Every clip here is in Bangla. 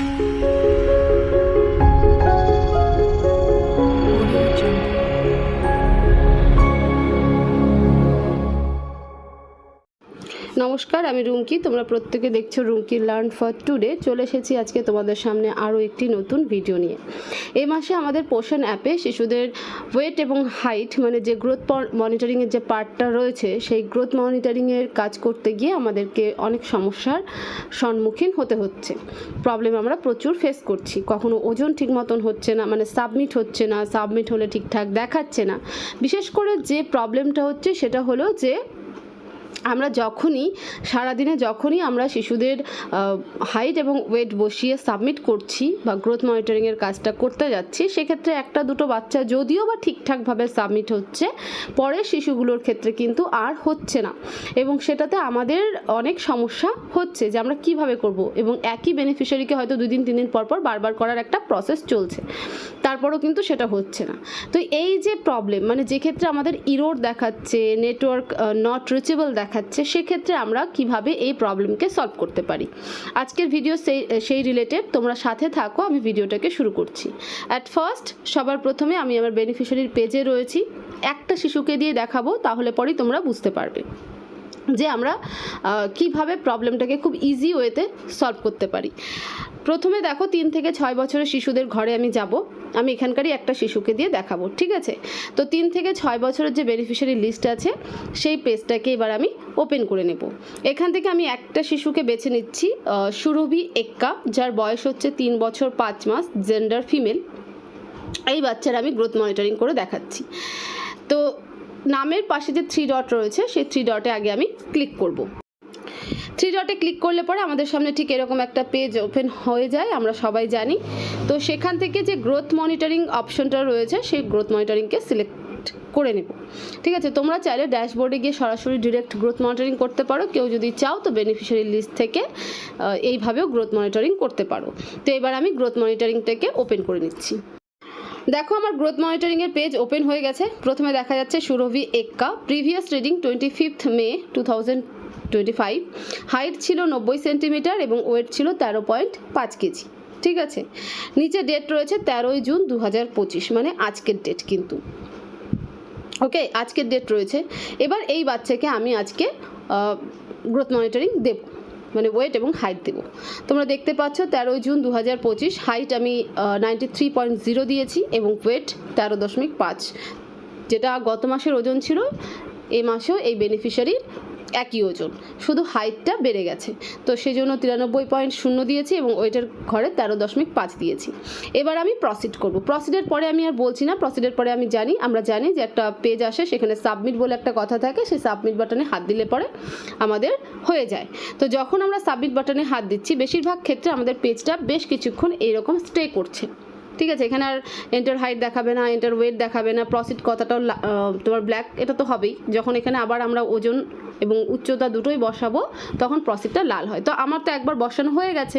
Música নমস্কার, আমি রুমকি। তোমরা প্রত্যেকে দেখছ রুমকি লার্ন ফর টুডে। চলে এসেছি আজকে তোমাদের সামনে আরও একটি নতুন ভিডিও নিয়ে। এই মাসে আমাদের পোষণ অ্যাপে শিশুদের ওয়েট এবং হাইট মানে যে গ্রোথ মনিটরিংয়ের যে পার্টটা রয়েছে, সেই গ্রোথ মনিটরিংয়ের কাজ করতে গিয়ে আমাদেরকে অনেক সমস্যার সম্মুখীন হতে হচ্ছে। প্রবলেম আমরা প্রচুর ফেস করছি। কখনো ওজন ঠিক মতন হচ্ছে না মানে সাবমিট হচ্ছে না, সাবমিট হলে ঠিকঠাক দেখাচ্ছে না। বিশেষ করে যে প্রবলেমটা হচ্ছে, সেটা হলো যে আমরা যখনই, সারাদিনে যখনই আমরা শিশুদের হাইট এবং ওয়েট বসিয়ে সাবমিট করছি বা গ্রোথ মনিটরিংয়ের কাজটা করতে যাচ্ছি, সেক্ষেত্রে একটা দুটো বাচ্চা যদিও বা ঠিকঠাকভাবে সাবমিট হচ্ছে, পরের শিশুগুলোর ক্ষেত্রে কিন্তু আর হচ্ছে না। এবং সেটাতে আমাদের অনেক সমস্যা হচ্ছে যে আমরা কীভাবে করব এবং একই বেনিফিশিয়ারিকে হয়তো দুই দিন, তিন দিন পর পর বারবার করার একটা প্রসেস চলছে। তারপরও কিন্তু সেটা হচ্ছে না। তো এই যে প্রবলেম মানে যে ক্ষেত্রে আমাদের ইরোড দেখাচ্ছে নেটওয়ার্ক নট রিচেবল দেখাচ্ছে, সেক্ষেত্রে আমরা কীভাবে এই প্রবলেমকে সলভ করতে পারি। আজকের ভিডিও সেই সেই রিলেটেড তোমরা সাথে থাকো, আমি ভিডিওটাকে শুরু করছি। অ্যাট ফার্স্ট সবার প্রথমে আমি আমার বেনিফিশিয়ারির পেজে রয়েছি। একটা শিশুকে দিয়ে দেখাবো, তাহলে পরেই তোমরা বুঝতে পারবে। যে আমরা কীভাবে প্রবলেমটাকে খুব ইজি ওয়েতে সলভ করতে পারি। প্রথমে দেখো তিন থেকে ছয় বছরের শিশুদের ঘরে আমি যাব। আমি এখানকারই একটা শিশুকে দিয়ে দেখাবো, ঠিক আছে? তো তিন থেকে ছয় বছরের যে বেনিফিশিয়ারি লিস্ট আছে, সেই পেজটাকে এবার আমি ওপেন করে নেব। এখান থেকে আমি একটা শিশুকে বেছে নিচ্ছি সুরভি এক্কা, যার বয়স হচ্ছে তিন বছর পাঁচ মাস জেন্ডার ফিমেল এই বাচ্চার আমি গ্রোথ মনিটরিং করে দেখাচ্ছি। তো নামের পাশে যে থ্রি ডট রয়েছে, সেই থ্রি ডটে আগে আমি ক্লিক করব। থ্রি ডটে ক্লিক করলে পরে আমাদের সামনে ঠিক এরকম একটা পেজ ওপেন হয়ে যায়, আমরা সবাই জানি। তো সেখান থেকে যে গ্রোথ মনিটরিং অপশনটা রয়েছে, সেই গ্রোথ মনিটরিংকে সিলেক্ট করে নেব। ঠিক আছে, তোমরা চাইলে ড্যাশবোর্ডে গিয়ে সরাসরি ডিরেক্ট গ্রোথ মনিটরিং করতে পারো। কেউ যদি চাও তো বেনিফিশিয়ারি লিস্ট থেকে এইভাবেও গ্রোথ মনিটরিং করতে পারো। তো এবার আমি গ্রোথ মনিটরিংটাকে ওপেন করে নিচ্ছি। দেখো, আমার গ্রোথ মনিটরিংয়ের পেজ ওপেন হয়ে গেছে। প্রথমে দেখা যাচ্ছে Surabhi Ekka. Previous reading twenty fifth May two thousand twenty five height ছিল নব্বই সেন্টিমিটার এবং ওয়েট ছিল তেরো পয়েন্ট পাঁচ কেজি। ঠিক আছে? নিচে ডেট রয়েছে তেরোই জুন দু হাজার পঁচিশ মানে আজকের ডেট কিন্তু। ওকে আজকের ডেট রয়েছে। এবার এই বাচ্চাকে আমি আজকে গ্রোথ মনিটরিং দেব। মানে ওয়েট এবং হাইট দেব। তোমরা দেখতে পাচ্ছ তেরোই জুন দু হাজার পঁচিশ হাইট আমি নাইনটি দিয়েছি এবং ওয়েট তেরো দশমিক পাঁচ। যেটা গত মাসের ওজন ছিল, এ মাসেও এই বেনিফিশিয়ারির একই ওজন। শুধু হাইটটা বেড়ে গেছে। তো সেই জন্য তিরানব্বই পয়েন্ট শূন্য দিয়েছি এবং ওয়েটের ঘরে তেরো দশমিক পাঁচ দিয়েছি। এবার আমি প্রসিড করব। প্রসিডের পরে আমি আর বলছি না। প্রসিডের পরে আমি জানি, আমরা জানি যে একটা পেজ আসে, সেখানে সাবমিট বলে একটা কথা থাকে, সেই সাবমিট বাটনে হাত দিলে পরে আমাদের হয়ে যায়। তো যখন আমরা সাবমিট বাটনে হাত দিচ্ছি, বেশিরভাগ ক্ষেত্রে আমাদের পেজটা বেশ কিছুক্ষণ এইরকম স্টে করছে। ঠিক আছে? এখানে আর এন্টার হাইট দেখাবে না এন্টার ওয়েট দেখাবে না। প্রসিড কথাটাও তোমার ব্ল্যাক এটা তো হবেই। যখন এখানে আবার আমরা ওজন এবং উচ্চতা দুটোই বসাবো, তখন প্রসিডটা লাল হয়। তো আমার তো একবার বসানো হয়ে গেছে,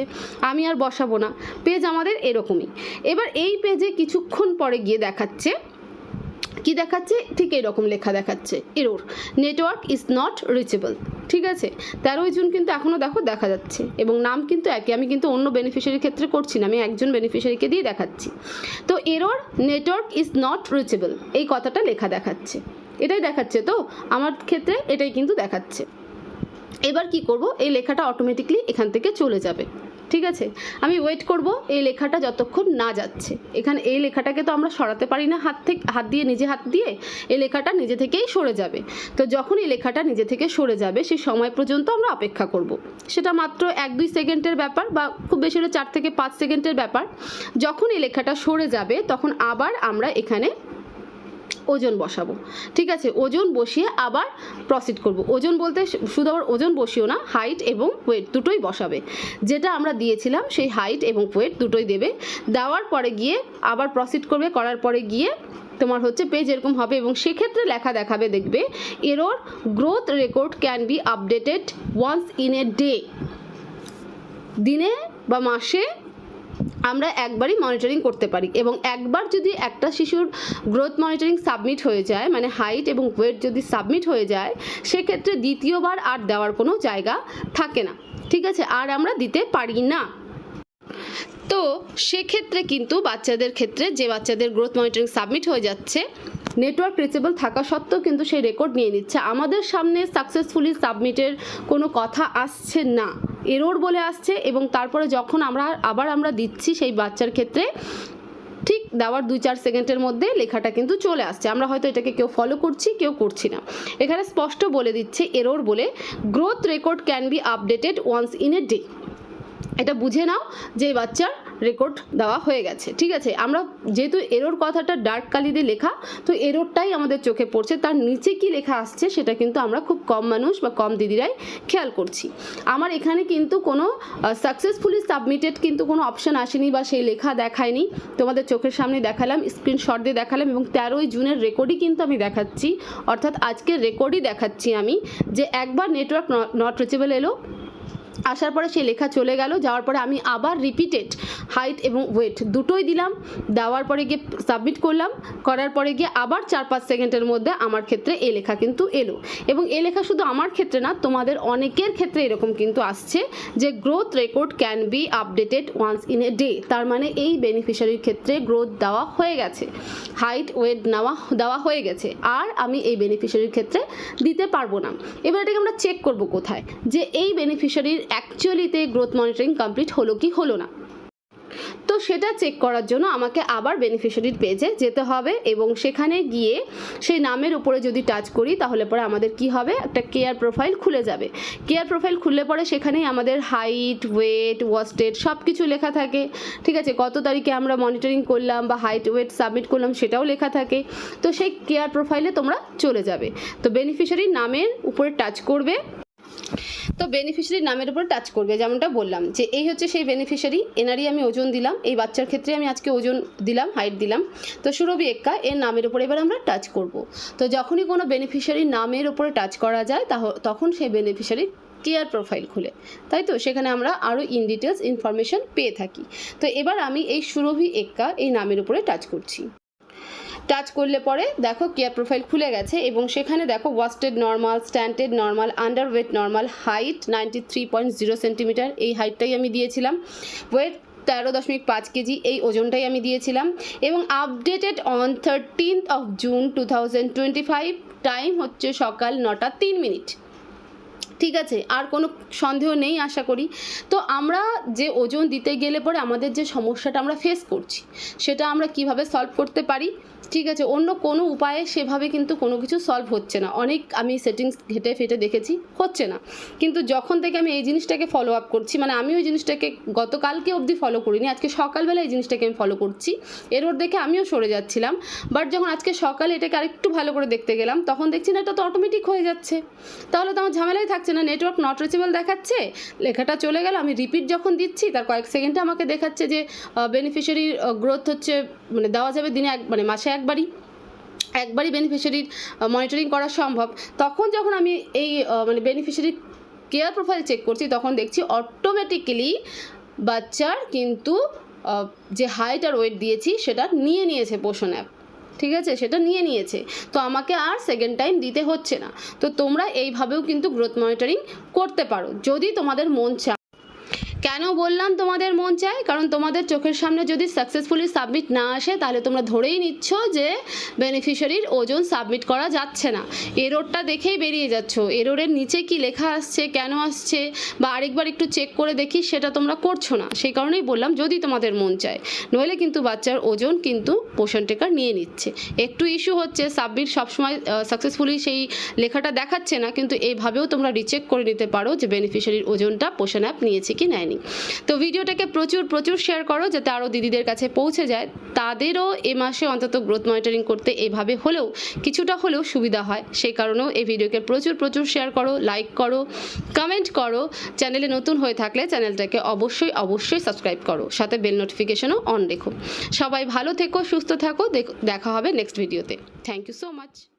আমি আর বসাবো না। পেজ আমাদের এরকমই। এবার এই পেজে কিছুক্ষণ পরে গিয়ে দেখাচ্ছে, কি দেখাচ্ছে? ঠিক এরকম লেখা দেখাচ্ছে error network is not reachable ঠিক আছে? তেরোই জুন কিন্তু এখনও দেখো দেখা যাচ্ছে, এবং নাম কিন্তু একই। আমি কিন্তু অন্য বেনিফিশিয়ারির ক্ষেত্রে করছি না, আমি একজন বেনিফিশিয়ারিকে দিয়ে দেখাচ্ছি। তো error network is not reachable এই কথাটা লেখা দেখাচ্ছে। এটাই দেখাচ্ছে। তো আমার ক্ষেত্রে এটাই কিন্তু দেখাচ্ছে। এবার কি করব? এই লেখাটা অটোমেটিকলি এখান থেকে চলে যাবে। ঠিক আছে? আমি ওয়েট করব এই লেখাটা যতক্ষণ না যাচ্ছে। এখানে এই লেখাটাকে তো আমরা সরাতে পারি না হাত থেকে, হাত দিয়ে, নিজে হাত দিয়ে। এই লেখাটা নিজে থেকেই সরে যাবে। তো যখন এই লেখাটা নিজে থেকে সরে যাবে সেই সময় পর্যন্ত আমরা অপেক্ষা করব। সেটা মাত্র এক, দুই সেকেন্ডের ব্যাপার বা খুব বেশি হলে চার থেকে পাঁচ সেকেন্ডের ব্যাপার। যখন এই লেখাটা সরে যাবে, তখন আবার আমরা এখানে ওজন বসাবো। ঠিক আছে? ওজন বসিয়ে আবার প্রসিড করব। ওজন বলতে শুধু আবার ওজন বসিও না হাইট এবং ওয়েট দুটোই বসাবে। যেটা আমরা দিয়েছিলাম সেই হাইট এবং ওয়েট দুটোই দেবে। দেওয়ার পরে গিয়ে আবার প্রসিড করবে, করার পরে গিয়ে তোমার হচ্ছে পেজ এরকম হবে এবং সেক্ষেত্রে লেখা দেখাবে, দেখবে error growth record can be updated once in a day দিনে বা মাসে আমরা একবারই মনিটরিং করতে পারি এবং একবার যদি একটা শিশুর গ্রোথ মনিটরিং সাবমিট হয়ে যায় মানে হাইট এবং ওয়েট যদি সাবমিট হয়ে যায়, সেক্ষেত্রে দ্বিতীয়বার আর দেওয়ার কোনো জায়গা থাকে না। ঠিক আছে? আর আমরা দিতে পারি না। তো সেক্ষেত্রে কিন্তু বাচ্চাদের ক্ষেত্রে যে বাচ্চাদের গ্রোথ মনিটরিং সাবমিট হয়ে যাচ্ছে নেটওয়ার্ক রিচেবল থাকা সত্ত্বেও কিন্তু সেই রেকর্ড নিয়ে নিচ্ছে। আমাদের সামনে সাকসেসফুলি সাবমিটের কোনো কথা আসছে না। এরোর বলে আসছে এবং তারপরে যখন আমরা আবার আমরা দিচ্ছি সেই বাচ্চার ক্ষেত্রে, ঠিক দেওয়ার দুই চার সেকেন্ডের মধ্যে লেখাটা কিন্তু চলে আসছে। আমরা হয়তো এটাকে কেউ ফলো করছি, কেউ করছি না। এখানে স্পষ্ট বলে দিচ্ছে এরোর বলে growth record can be updated once in a day এটা বুঝে নাও যে বাচ্চার রেকর্ড দেওয়া হয়ে গেছে। ঠিক আছে? আমরা যেহেতু এরোর কথাটা ডার্ক কালি দিয়ে লেখা, তো এরোরটাই আমাদের চোখে পড়ছে, তার নিচে কি লেখা আসছে সেটা কিন্তু আমরা খুব কম মানুষ বা কম দিদিরাই খেয়াল করছি। আমার এখানে কিন্তু কোনো সাকসেসফুলি সাবমিটেড কিন্তু কোনো অপশান আসেনি বা সেই লেখা দেখায়নি। তোমাদের চোখের সামনে দেখালাম স্ক্রিনশট দিয়ে দেখালাম এবং তেরোই জুনের রেকর্ডই কিন্তু আমি দেখাচ্ছি। অর্থাৎ আজকের রেকর্ডই দেখাচ্ছি আমি যে একবার নেটওয়ার্ক নট রিচেবল এলো আসার পরে সেই লেখা চলে গেল। যাওয়ার পরে আমি আবার রিপিটেড হাইট এবং ওয়েট দুটোই দিলাম। দেওয়ার পরে গিয়ে সাবমিট করলাম। করার পরে গিয়ে আবার চার পাঁচ সেকেন্ডের মধ্যে আমার ক্ষেত্রে এ লেখা কিন্তু এলো। এবং এ লেখা শুধু আমার ক্ষেত্রে না, তোমাদের অনেকের ক্ষেত্রে এরকম কিন্তু আসছে যে growth record can be updated once in a day তার মানে এই বেনিফিশিয়ারির ক্ষেত্রে গ্রোথ দেওয়া হয়ে গেছে। হাইট ওয়েট নেওয়া, দেওয়া হয়ে গেছে। আর আমি এই বেনিফিশিয়ারির ক্ষেত্রে দিতে পারব না। এবার এটাকে আমরা চেক করব কোথায়? যে এই বেনিফিশিয়ারির অ্যাকচুয়ালিতে গ্রোথ মনিটরিং কমপ্লিট হলো কি হলো না? তো সেটা চেক করার জন্য আমাকে আবার বেনিফিশিয়ারির পেজে যেতে হবে এবং সেখানে গিয়ে সেই নামের উপরে যদি টাচ করি, তাহলে পরে আমাদের কি হবে? একটা কেয়ার প্রোফাইল খুলে যাবে। কেয়ার প্রোফাইল খুললে পরে সেখানেই আমাদের হাইট ওয়েট ওয়াস্টেড সব কিছু লেখা থাকে। ঠিক আছে? কত তারিখে আমরা মনিটরিং করলাম বা হাইট ওয়েট সাবমিট করলাম সেটাও লেখা থাকে। তো সেই কেয়ার প্রোফাইলে তোমরা চলে যাবে। তো বেনিফিশিয়ারির নামের উপরে টাচ করবে। তো বেনিফিশিয়ারি নামের উপর টাচ করবে, যেমনটা বললাম, যে এই হচ্ছে সেই বেনিফিশিয়ারি এনারই আমি ওজন দিলাম, এই বাচ্চার ক্ষেত্রে আমি আজকে ওজন দিলাম হাইট দিলাম। তো সুরভি এক্কা, এর নামের উপরে এবার আমরা টাচ করব। তো যখনই কোনো বেনিফিশিয়ারি নামের উপরে টাচ করা যায়, তাহ- তখন সেই বেনিফিশিয়ারি কেয়ার প্রোফাইল খুলে। তাই তো? সেখানে আমরা আরও ইন ডিটেলস ইনফরমেশন পেয়ে থাকি। তো এবার আমি এই সুরভি এক্কা, এই নামের উপরে টাচ করছি। টাচ করলে পরে দেখো কেয়ার প্রোফাইল খুলে গেছে এবং সেখানে দেখো wasted normal, stunted normal underweight normal, height ninety three point zero centimetre. এই হাইটটাই আমি দিয়েছিলাম। ওয়েট তেরো দশমিক পাঁচ কেজি, এই ওজনটাই আমি দিয়েছিলাম। এবং updated on thirteenth of June two thousand twenty five, time হচ্ছে সকাল নটা তিন মিনিট। ঠিক আছে, আর কোনো সন্দেহ নেই আশা করি। তো আমরা যে ওজন দিতে গেলে পরে আমাদের যে সমস্যাটা আমরা ফেস করছি, সেটা আমরা কীভাবে সলভ করতে পারি? ঠিক আছে, অন্য কোনো উপায়ে সেভাবে কিন্তু কোনো কিছু সলভ হচ্ছে না। অনেক আমি সেটিংস ঘেটে ফেটে দেখেছি, হচ্ছে না। কিন্তু যখন থেকে আমি এই জিনিসটাকে ফলো আপ করছি মানে আমি ওই জিনিসটাকে গতকালকে অবধি ফলো করিনি, আজকে সকালবেলা এই জিনিসটাকে আমি ফলো করছি। এরপর দেখে আমিও সরে যাচ্ছিলাম। বাট যখন আজকে সকালে এটাকে আরেকটু ভালো করে দেখতে গেলাম, তখন দেখছি না এটা তো অটোমেটিক হয়ে যাচ্ছে। তাহলে তো আমার ঝামেলাই থাকছে না নেটওয়ার্ক নট রিচেবল দেখাচ্ছে, লেখাটা চলে গেল, আমি রিপিট যখন দিচ্ছি, তার কয়েক সেকেন্ডে আমাকে দেখাচ্ছে যে বেনিফিশিয়ারির গ্রোথ হচ্ছে মানে দেওয়া যাবে দিনে এক মানে মাসে একবারই একবারই বেনিফিশিয়ারির মনিটরিং করা সম্ভব। তখন যখন আমি এই মানে বেনিফিশিয়ারির কেয়ার প্রোফাইল চেক করছি, তখন দেখছি অটোমেটিক্যালি বাচ্চার কিন্তু যে হাইট আর ওয়েট দিয়েছি, সেটা নিয়ে নিয়েছে পোষণ অ্যাপ ঠিক আছে? সেটা নিয়ে নিয়েছে। তো আমাকে আর সেকেন্ড টাইম দিতে হচ্ছে না। তো তোমরা এইভাবেও কিন্তু গ্রোথ মনিটরিং করতে পারো। যদি তোমাদের মন চায় কেন বললাম তোমাদের মন চায় কারণ তোমাদের চোখের সামনে যদি সাকসেসফুলি সাবমিট না আসে, তাহলে তোমরা ধরেই নিচ্ছ যে বেনিফিশিয়ারির ওজন সাবমিট করা যাচ্ছে না। এরোরটা দেখেই বেরিয়ে যাচ্ছ। এরোরের নিচে কি লেখা আসছে, কেন আসছে, বা আরেকবার একটু চেক করে দেখি সেটা তোমরা করছ না। সেই কারণেই বললাম, যদি তোমাদের মন চায়। নইলে কিন্তু বাচ্চার ওজন কিন্তু পোষণ টেকার নিয়ে নিচ্ছে। একটু ইস্যু হচ্ছে সাবমিট সবসময় সাকসেসফুলি সেই লেখাটা দেখাচ্ছে না, কিন্তু এইভাবেও তোমরা রিচেক করে নিতে পারো যে বেনিফিশিয়ারির ওজনটা পোষণ অ্যাপ নিয়েছে কি নেয়নি। তো ভিডিওটাকে প্রচুর প্রচুর শেয়ার করো যাতে আরও দিদিদের কাছে পৌঁছে যায়। তাদেরও এ মাসে অন্তত গ্রোথ মনিটরিং করতে এভাবে হলেও কিছুটা হলেও সুবিধা হয়। সেই কারণেও এই ভিডিওকে প্রচুর প্রচুর শেয়ার করো লাইক করো কমেন্ট করো। চ্যানেলে নতুন হয়ে থাকলে চ্যানেলটাকে অবশ্যই অবশ্যই সাবস্ক্রাইব করো। সাথে বেল নোটিফিকেশনও অন রেখো। সবাই ভালো থেকো, সুস্থ থাকো। দেখ- দেখা হবে নেক্সট ভিডিওতে থ্যাংক ইউ সো মাচ